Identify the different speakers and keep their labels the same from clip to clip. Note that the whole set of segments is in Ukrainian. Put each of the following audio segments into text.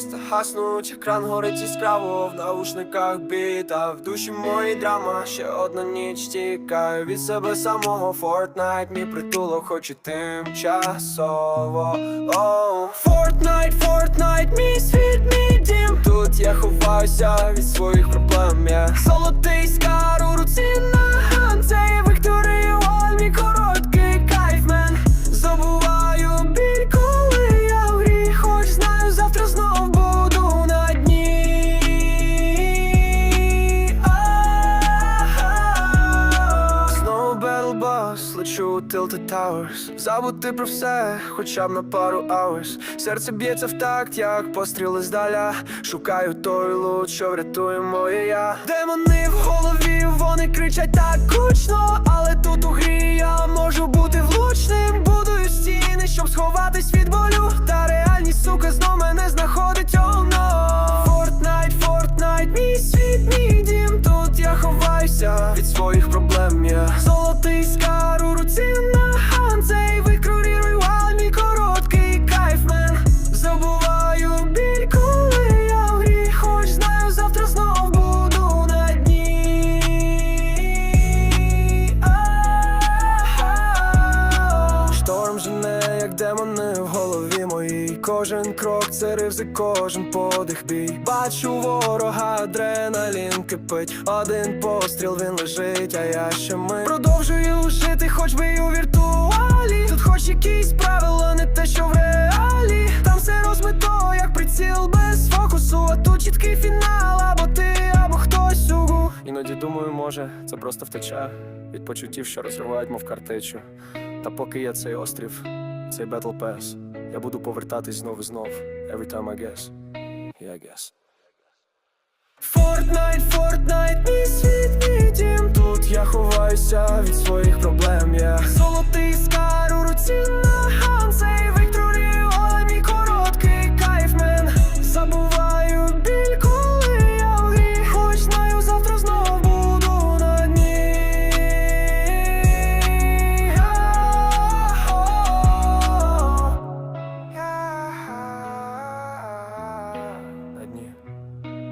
Speaker 1: міста гаснуть, екран горить яскраво в наушниках біта в душі мої драма, ще одна ніч тікаю від себе самого Fortnite, мій притулок, хоч і тимчасово. Оу. Fortnite, Fortnite, мій світ, мій дім. Тут я ховаюся від своїх проблем. Лечу у Tilted Towers. Забути про все, хоча б на пару hours. Серце б'ється в такт, як постріли здаля. Шукаю той лут, що врятує моє я. Демони в голові, вони кричать так гучно. Але тут у грі я можу бути влучним. Будую стіни, щоб сховатись від болю. Та реальність, сука, знов мене знаходить, oh no. Fortnite, Fortnite, мій світ, мій дім. Тут я ховаюся від своїх проблем, я Золотий скар Кожен крок це ризик, кожен подих бій. Бачу ворога, адреналін кипить. Один постріл, він лежить, а я ще ми Продовжую жити, хоч би й у віртуалі. Тут хоч якісь правила, не те, що в реалі. Там все розмито, як приціл без фокусу. А тут чіткий фінал, або ти, або хтось угу Іноді думаю, може, це просто втеча Від почуттів, що розривають, мов картечу. Та поки є цей острів, цей Battle Pass Я буду повертатись знов і знов. Every time I guess. Yeah, I guess. Fortnite, Fortnite, мій світ, мій дім Тут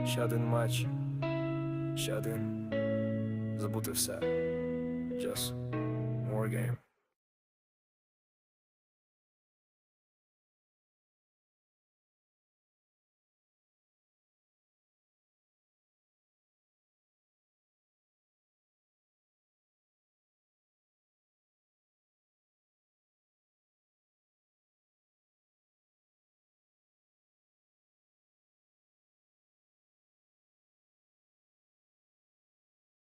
Speaker 1: Ще один матч, ще один забути все. Just more game.